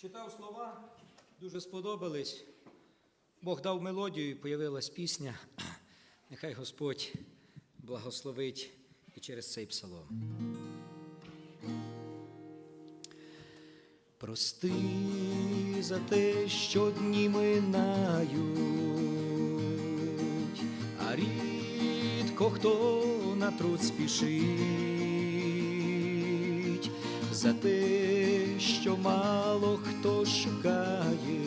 Читав слова, дуже сподобались. Бог дав мелодію, і появилась пісня. Нехай Господь благословить і через цей псалом. Прости за те, що дні минають, а рідко хто на труд спішить, за те, що мало хто шукає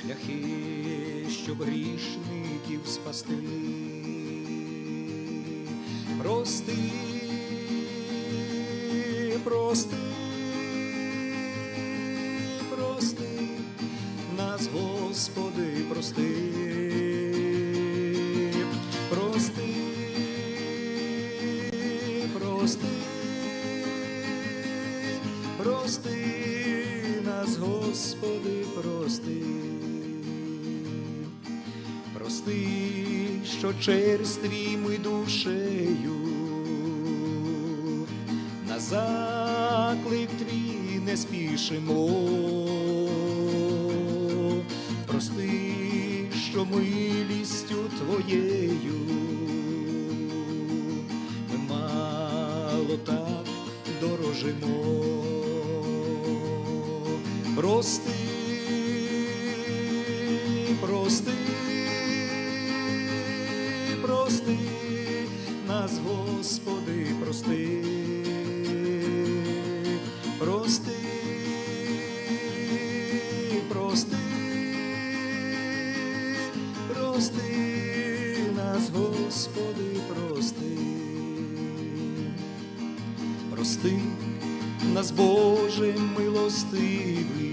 шляхи, щоб грішників спасти. Прости, прости, прости, нас, Господи, прости, нас, Господи, прости. Прости, що черстві ми душею, на заклик твій не спішимо. Прости, що милістю твоєю ми мало так дорожимо. Прости, прости, прости, нас, Господи, прости, прости, прости, прости, нас, Господи, прости, прости, нас, Боже милостивий,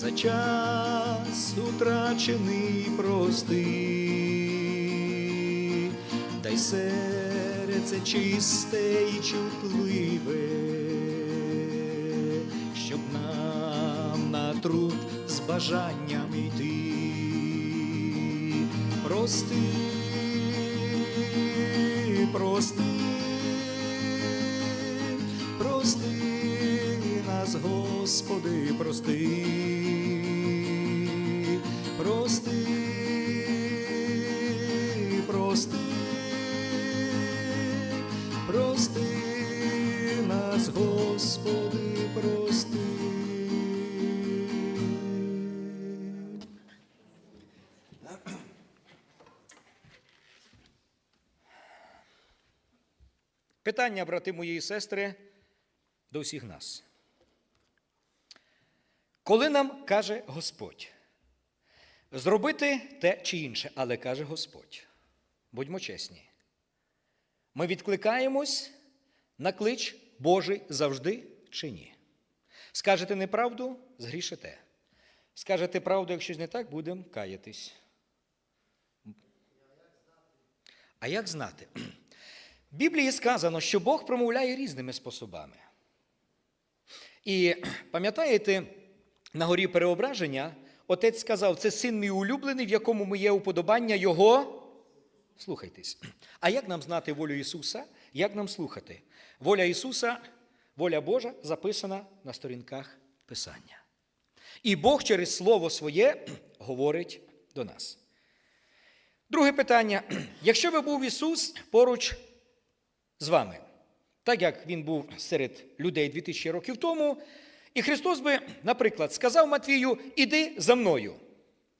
за час утрачений прости, дай серце чисте і чутливе, щоб нам на труд з бажанням йти. Прости, прости, прости нас, Господи, прости, прости, прости нас, Господи, прости. Питання, брати мої і сестри, до всіх нас. Коли нам каже Господь зробити те чи інше, але каже Господь, будьмо чесні, ми відкликаємось на клич Божий завжди чи ні? Скажете неправду, згрішите. Скажете правду, якщо не так, будемо каятись. А як знати? В Біблії сказано, що Бог промовляє різними способами. І пам'ятаєте, на горі переображення отець сказав, це син мій улюблений, в якому моє уподобання його. Слухайтесь. А як нам знати волю Ісуса? Як нам слухати? Воля Ісуса, воля Божа записана на сторінках Писання. І Бог через Слово Своє говорить до нас. Друге питання. Якщо би був Ісус поруч з вами, так як Він був серед людей 2000 років тому, і Христос би, наприклад, сказав Матвію: Іди за мною.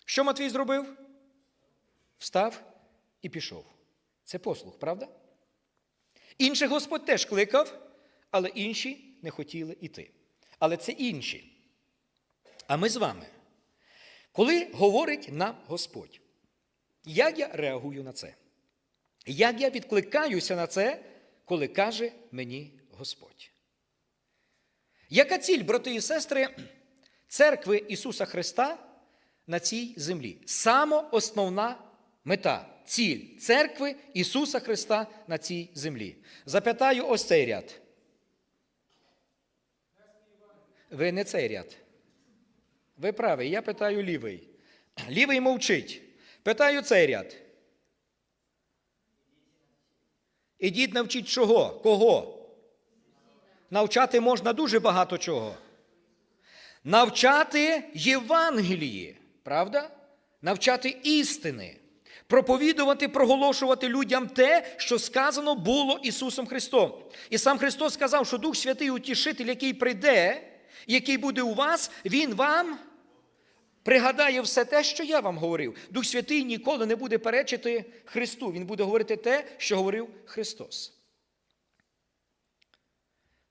Що Матвій зробив? Встав і пішов. Це послух, правда? Інших Господь теж кликав, але інші не хотіли йти. Але це інші. А ми з вами. Коли говорить нам Господь, як я реагую на це? Як я відкликаюся на це, коли каже мені Господь? Яка ціль, брати і сестри, церкви Ісуса Христа на цій землі? Самоосновна мета, ціль церкви Ісуса Христа на цій землі. Запитаю ось цей ряд. Ви не цей ряд. Ви правий, я питаю лівий. Лівий мовчить. Питаю цей ряд. Ідіть навчіть чого? Кого? навчати можна дуже багато чого. Навчати Євангелії, правда? Навчати істини, проповідувати, проголошувати людям те, що сказано було Ісусом Христом. І сам Христос сказав, що Дух Святий Утішитель, який прийде, який буде у вас, Він вам пригадає все те, що я вам говорив. Дух Святий ніколи не буде перечити Христу. Він буде говорити те, що говорив Христос.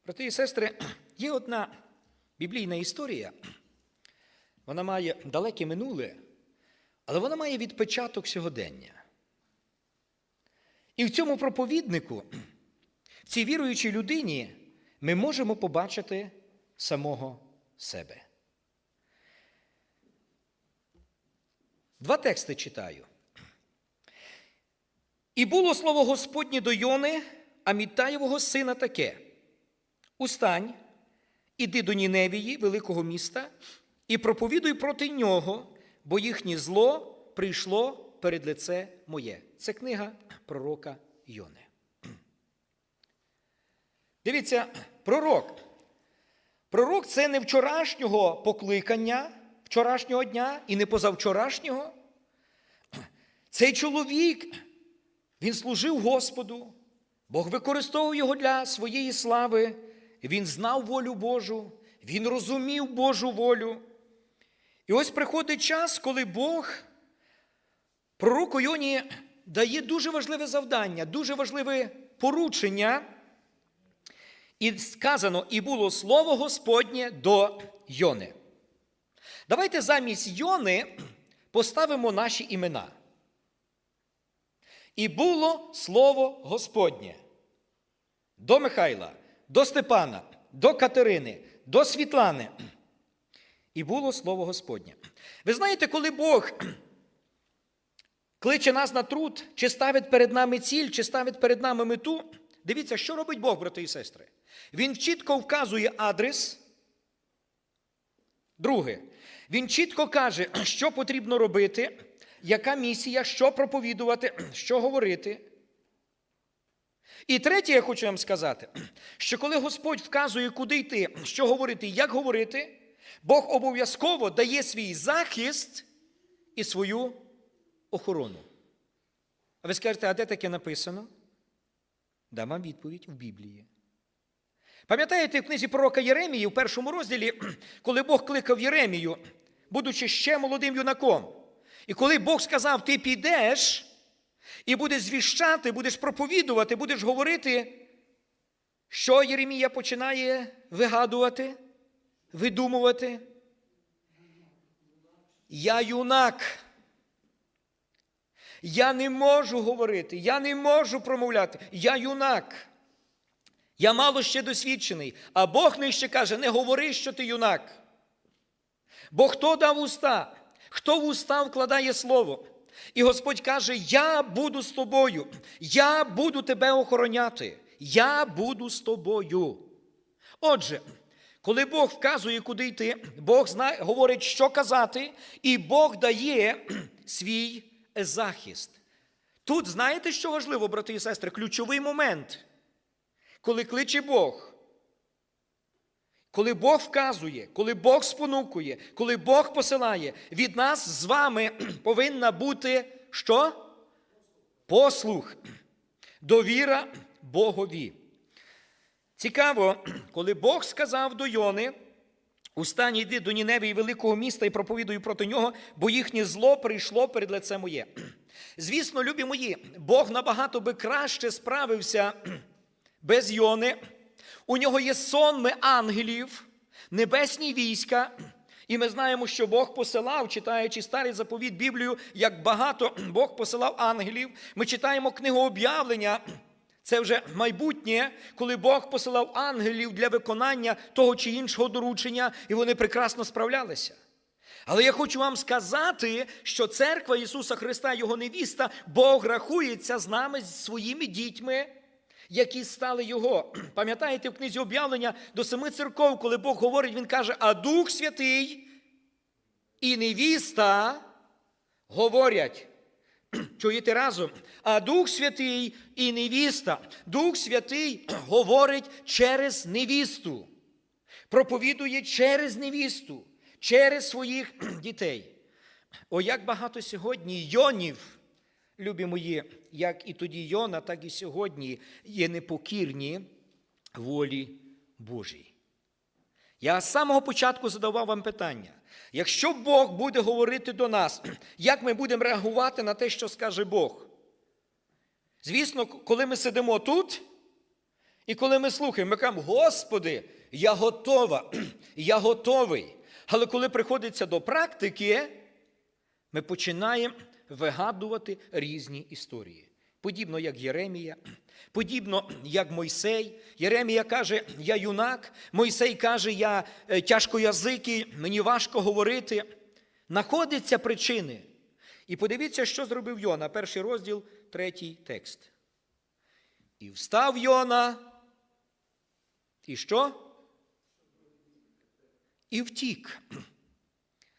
Брати і сестри, є одна біблійна історія. Вона має далеке минуле, але вона має відпечаток сьогодення. І в цьому проповіднику, в цій віруючій людині, ми можемо побачити самого себе. Два тексти читаю. І було слово Господнє до Йони, Амітаєвого сина таке: Устань, іди до Ніневії, великого міста, і проповідуй проти нього, бо їхнє зло прийшло перед лице моє. Це книга пророка Йони. Дивіться, пророк. Пророк це не вчорашнього покликання, вчорашнього дня і не позавчорашнього. Цей чоловік, він служив Господу, Бог використовував його для своєї слави, він знав волю Божу, він розумів Божу волю. І ось приходить час, коли Бог пророку Йоні дає дуже важливе завдання, дуже важливе поручення. І сказано, і було слово Господнє до Йони. Давайте замість Йони поставимо наші імена. І було слово Господнє до Михайла, до Степана, до Катерини, до Світлани. І було слово Господнє. Ви знаєте, коли Бог кличе нас на труд, чи ставить перед нами ціль, чи ставить перед нами мету, дивіться, що робить Бог, брати і сестри. Він чітко вказує адрес. Друге, він чітко каже, що потрібно робити, яка місія, що проповідувати, що говорити. І третє, я хочу вам сказати, що коли Господь вказує, куди йти, що говорити, як говорити, Бог обов'язково дає свій захист і свою охорону. А ви скажете, а де таке написано? Дам вам відповідь в Біблії. Пам'ятаєте в книзі пророка Єремії в першому розділі, коли Бог кликав Єремію, будучи ще молодим юнаком. І коли Бог сказав, ти підеш і будеш звіщати, будеш проповідувати, будеш говорити, що Єремія починає вигадувати, видумувати? Я юнак. Я не можу говорити, я не можу промовляти. Я юнак. Я мало ще досвідчений, а Бог нижче каже: не говори, що ти юнак. Бо хто дав уста, хто в уста вкладає слово. І Господь каже: Я буду з тобою, я буду тебе охороняти, я буду з тобою. Отже, коли Бог вказує, куди йти, Бог знає, говорить, що казати, і Бог дає свій захист. Тут знаєте, що важливо, брати і сестри, ключовий момент коли кличе Бог, коли Бог вказує, коли Бог спонукує, коли Бог посилає, від нас з вами повинна бути що? Послух, довіра Богові. Цікаво, коли Бог сказав до Йони, Устані йди до Ніневії великого міста і проповідую проти нього, бо їхнє зло прийшло перед лице моє. Звісно, любі мої, Бог набагато би краще справився без Йони. У нього є сонми ангелів, небесні війська. І ми знаємо, що Бог посилав, читаючи старий заповіт Біблію, як багато Бог посилав ангелів. Ми читаємо книгу об'явлення. Це вже майбутнє, коли Бог посилав ангелів для виконання того чи іншого доручення, і вони прекрасно справлялися. Але я хочу вам сказати, що церква Ісуса Христа, Його невіста, Бог рахується з нами, з своїми дітьми які стали його. Пам'ятаєте в книзі об'явлення до семи церков, коли Бог говорить, Він каже, а Дух Святий і невіста говорять, чуєте разом, а Дух Святий і невіста. Дух Святий говорить через невісту, проповідує через невісту, через своїх дітей. О, як багато сьогодні йонів, любі мої, як і тоді Йона, так і сьогодні є непокірні волі Божій. Я з самого початку задавав вам питання: якщо Бог буде говорити до нас, як ми будемо реагувати на те, що скаже Бог? Звісно, коли ми сидимо тут, і коли ми слухаємо, ми кажемо, Господи, я готова, я готовий. Але коли приходиться до практики, ми починаємо вигадувати різні історії. Подібно як Єремія, подібно як Мойсей. Єремія каже, я юнак, Мойсей каже, я е, тяжкоязикий, мені важко говорити. Находяться причини. І подивіться, що зробив Йона, перший розділ, третій текст. І встав Йона. І що? І втік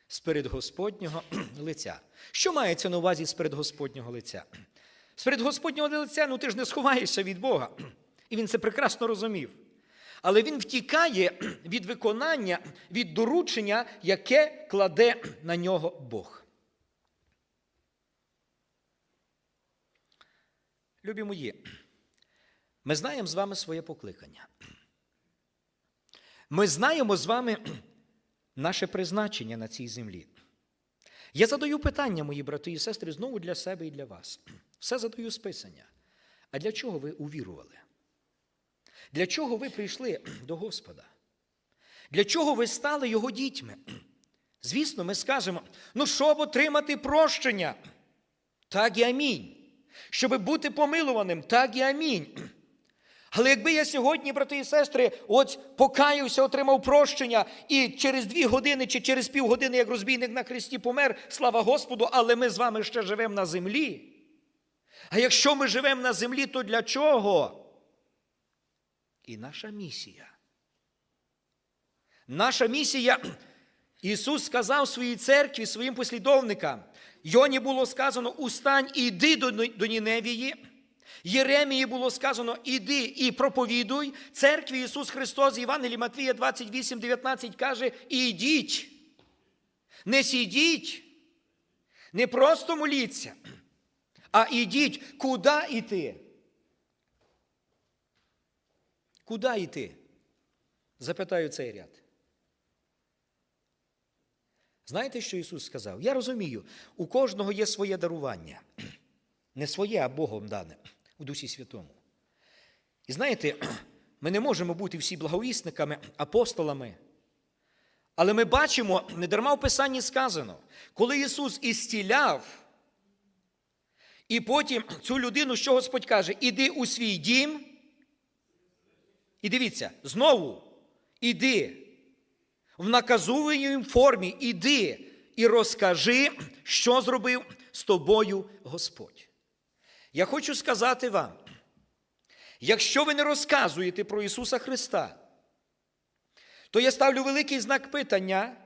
сперед Господнього лиця. Що мається на увазі сперед Господнього лиця? Сперед Господнього лиця, ну ти ж не сховаєшся від Бога. І він це прекрасно розумів. Але він втікає від виконання, від доручення, яке кладе на нього Бог. Любі мої, ми знаємо з вами своє покликання. Ми знаємо з вами наше призначення на цій землі. Я задаю питання, мої брати і сестри, знову для себе і для вас. Все задаю з Писання. А для чого ви увірували? Для чого ви прийшли до Господа? Для чого ви стали Його дітьми? Звісно, ми скажемо, ну щоб отримати прощення, так і амінь. Щоб бути помилуваним, так і амінь. Але якби я сьогодні, брати і сестри, от покаявся, отримав прощення, і через дві години чи через півгодини, як розбійник на хресті помер, слава Господу, але ми з вами ще живемо на землі. А якщо ми живемо на землі, то для чого? І наша місія. Наша місія, Ісус сказав своїй церкві, своїм послідовникам, Йоні було сказано, устань і йди до, Ніневії. Єремії було сказано, іди і проповідуй. Церкві Ісус Христос, Євангелії Матвія 28, 19 каже, ідіть, не сидіть, не просто моліться, а ідіть, куди йти? Куди йти? Запитаю цей ряд. Знаєте, що Ісус сказав? Я розумію, у кожного є своє дарування. Не своє, а Богом дане у Дусі Святому. І знаєте, ми не можемо бути всі благовісниками, апостолами. Але ми бачимо, не дарма в Писанні сказано, коли Ісус істіляв, і потім цю людину, що Господь каже, іди у свій дім. І дивіться, знову іди в наказуваній формі, іди і розкажи, що зробив з тобою Господь. Я хочу сказати вам, якщо ви не розказуєте про Ісуса Христа, то я ставлю великий знак питання,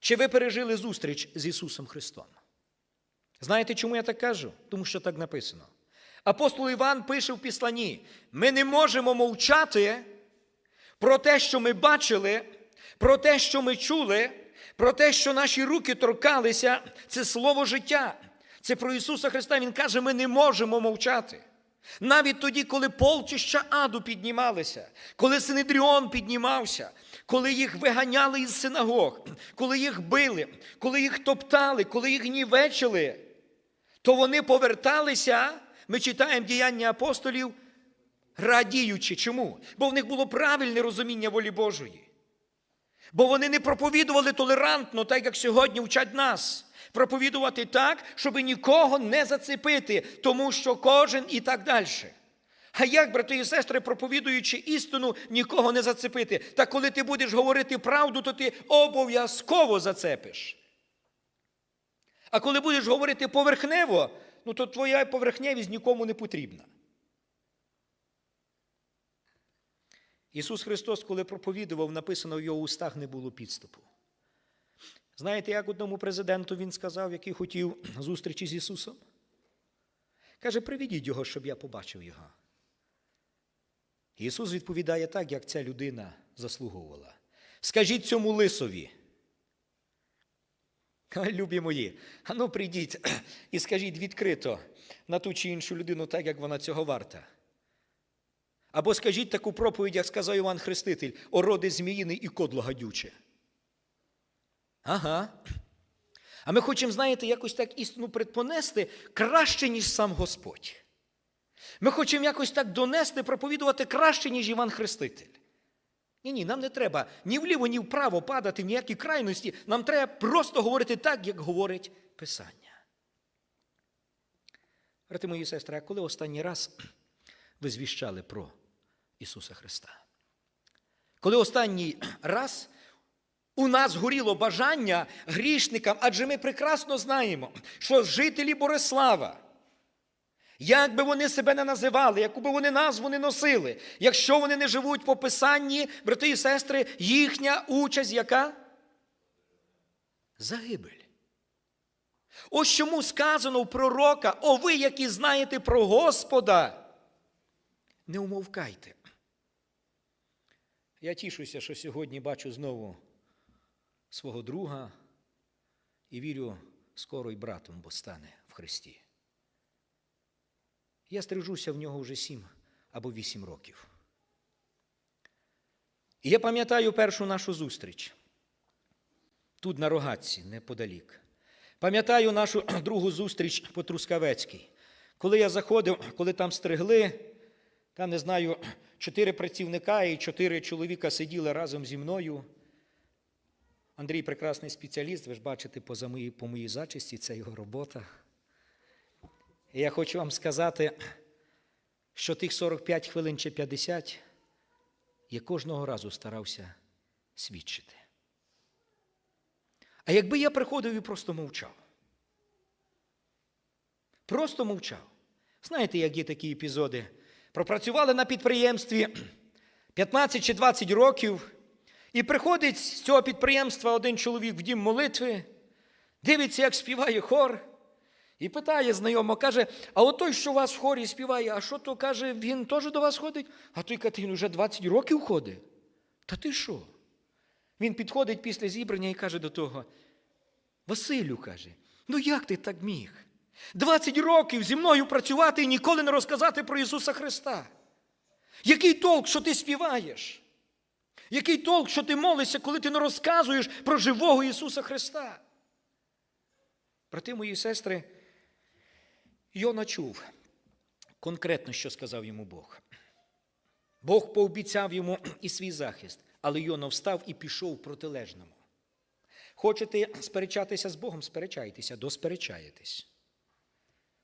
чи ви пережили зустріч з Ісусом Христом. Знаєте, чому я так кажу? Тому що так написано. Апостол Іван пише в Післанні: ми не можемо мовчати про те, що ми бачили, про те, що ми чули, про те, що наші руки торкалися, це слово життя. Це про Ісуса Христа. Він каже, ми не можемо мовчати. Навіть тоді, коли полчища аду піднімалися, коли Синедріон піднімався, коли їх виганяли із синагог, коли їх били, коли їх топтали, коли їх нівечили, то вони поверталися, ми читаємо діяння апостолів, радіючи. Чому? Бо в них було правильне розуміння волі Божої. Бо вони не проповідували толерантно, так як сьогодні вчать нас. Проповідувати так, щоб нікого не зацепити, тому що кожен і так далі. А як, брати і сестри, проповідуючи істину, нікого не зацепити? Та коли ти будеш говорити правду, то ти обов'язково зацепиш. А коли будеш говорити поверхнево, ну то твоя поверхневість нікому не потрібна. Ісус Христос, коли проповідував, написано в його устах не було підступу. Знаєте, як одному президенту він сказав, який хотів зустрічі з Ісусом? Каже, приведіть його, щоб я побачив його. Ісус відповідає так, як ця людина заслуговувала. Скажіть цьому лисові. Любі мої, а ну прийдіть і скажіть відкрито на ту чи іншу людину, так як вона цього варта. Або скажіть таку проповідь, як сказав Іван Хреститель, о роди зміїний і кодло гадюче. Ага. А ми хочемо, знаєте, якось так істину предпонести краще, ніж сам Господь. Ми хочемо якось так донести, проповідувати краще, ніж Іван Хреститель. Ні, ні, нам не треба ні вліво, ні вправо падати в ніякі крайності. Нам треба просто говорити так, як говорить Писання. Брати мої сестри, а коли останній раз ви звіщали про Ісуса Христа? Коли останній раз у нас горіло бажання грішникам, адже ми прекрасно знаємо, що жителі Борислава, як би вони себе не називали, яку би вони назву не носили, якщо вони не живуть по Писанні, брати і сестри, їхня участь яка? Загибель. Ось чому сказано в пророка, о ви, які знаєте про Господа, не умовкайте. Я тішуся, що сьогодні бачу знову свого друга і вірю, скоро й братом, бо стане в Христі. Я стрижуся в нього вже сім або вісім років. І я пам'ятаю першу нашу зустріч тут на Рогатці, неподалік. Пам'ятаю нашу другу зустріч по Трускавецькій. Коли я заходив, коли там стригли, там, не знаю, чотири працівника і чотири чоловіка сиділи разом зі мною. Андрій прекрасний спеціаліст, ви ж бачите по моїй зачисті, це його робота. І я хочу вам сказати, що тих 45 хвилин чи 50 я кожного разу старався свідчити. А якби я приходив і просто мовчав, просто мовчав. Знаєте, як є такі епізоди? Пропрацювали на підприємстві 15 чи 20 років, і приходить з цього підприємства один чоловік в дім молитви, дивиться, як співає хор. І питає знайомо, каже, а от той, що у вас в хорі співає, а що то каже, він теж до вас ходить? А той каже, він вже 20 років ходить. Та ти що? Він підходить після зібрання і каже до того: Василю каже, ну як ти так міг? 20 років зі мною працювати і ніколи не розказати про Ісуса Христа. Який толк, що ти співаєш? Який толк, що ти молишся, коли ти не розказуєш про живого Ісуса Христа? Брати мої сестри, Йона чув конкретно, що сказав йому Бог. Бог пообіцяв йому і свій захист, але Йона встав і пішов протилежному. Хочете сперечатися з Богом, сперечайтеся, досперечаєтесь.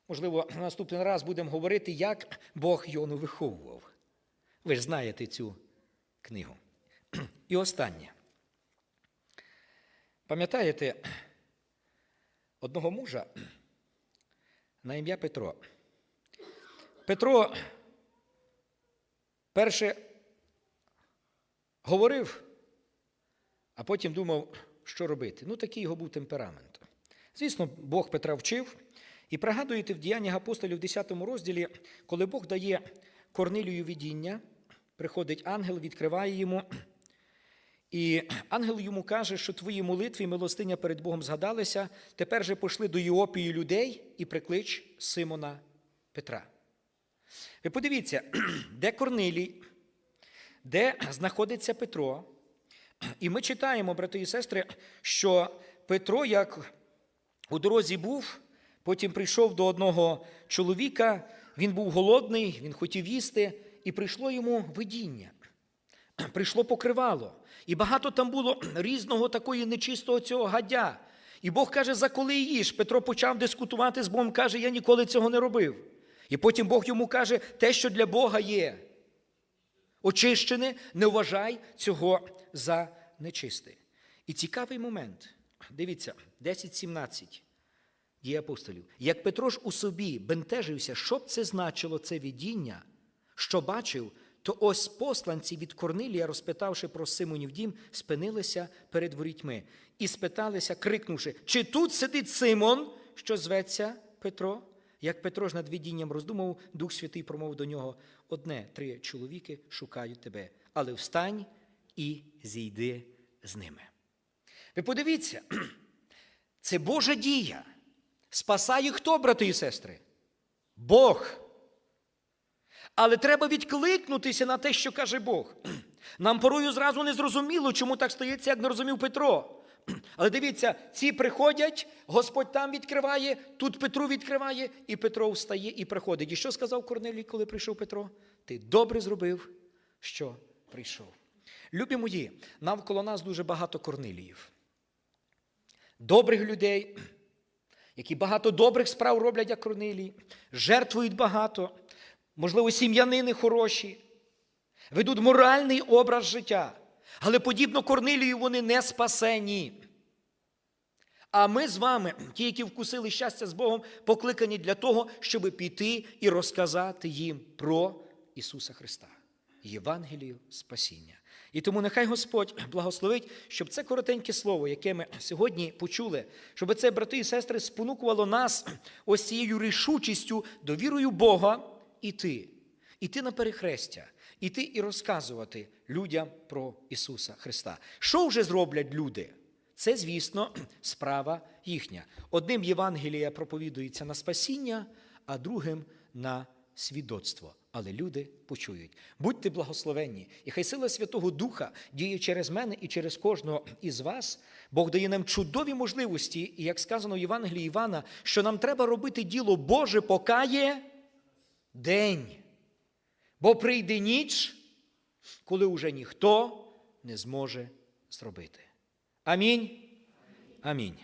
Можливо, наступний раз будемо говорити, як Бог Йону виховував. Ви ж знаєте цю книгу. І останнє. Пам'ятаєте одного мужа на ім'я Петро? Петро перше говорив, а потім думав, що робити. Ну, такий його був темперамент. Звісно, Бог Петра вчив. І пригадуєте в діяннях апостолів в 10 розділі, коли Бог дає Корнилію видіння, приходить ангел, відкриває йому. І ангел йому каже, що твої молитви і милостиня перед Богом згадалися, тепер же пошли до Іопії людей і приклич Симона Петра. Ви подивіться, де Корнилій, де знаходиться Петро. І ми читаємо, брати і сестри, що Петро, як у дорозі був, потім прийшов до одного чоловіка, він був голодний, він хотів їсти, і прийшло йому видіння. Прийшло покривало. І багато там було різного такої нечистого цього гадя. І Бог каже, за коли їж. Петро почав дискутувати з Богом, каже, я ніколи цього не робив. І потім Бог йому каже, те, що для Бога є. Очищене, не вважай цього за нечисте. І цікавий момент. Дивіться, 10.17 дії апостолів. Як Петро ж у собі бентежився, що б це значило це видіння, що бачив, то ось посланці від Корнилія, розпитавши про Симонів дім, спинилися перед ворітьми і спиталися, крикнувши, чи тут сидить Симон, що зветься Петро? Як Петро ж над видінням роздумав, Дух Святий промов до нього: одне, три чоловіки шукають тебе, але встань і зійди з ними. Ви подивіться, це Божа дія. Спасає хто, брати і сестри? Бог. Але треба відкликнутися на те, що каже Бог. Нам порою зразу не зрозуміло, чому так стається, як не розумів Петро. Але дивіться, ці приходять, Господь там відкриває, тут Петру відкриває, і Петро встає і приходить. І що сказав Корнелій, коли прийшов Петро? Ти добре зробив, що прийшов. Любі мої, навколо нас дуже багато корниліїв. Добрих людей, які багато добрих справ роблять, як Корнилій, жертвують багато, можливо, сім'янини хороші, ведуть моральний образ життя. Але подібно Корнилію вони не спасені. А ми з вами, ті, які вкусили щастя з Богом, покликані для того, щоб піти і розказати їм про Ісуса Христа, Євангелію спасіння. І тому нехай Господь благословить, щоб це коротеньке слово, яке ми сьогодні почули, щоб це, брати і сестри, спонукувало нас ось цією рішучістю, довірою Бога іти, іти на перехрестя, іти і розказувати людям про Ісуса Христа. Що вже зроблять люди? Це, звісно, справа їхня. Одним Євангелія проповідується на спасіння, а другим на свідоцтво. Але люди почують. Будьте благословенні, і хай сила Святого Духа діє через мене і через кожного із вас. Бог дає нам чудові можливості, і як сказано в Євангелії Івана, що нам треба робити діло Боже, покає день. Бо прийде ніч, коли уже ніхто не зможе зробити. Амінь. Амінь.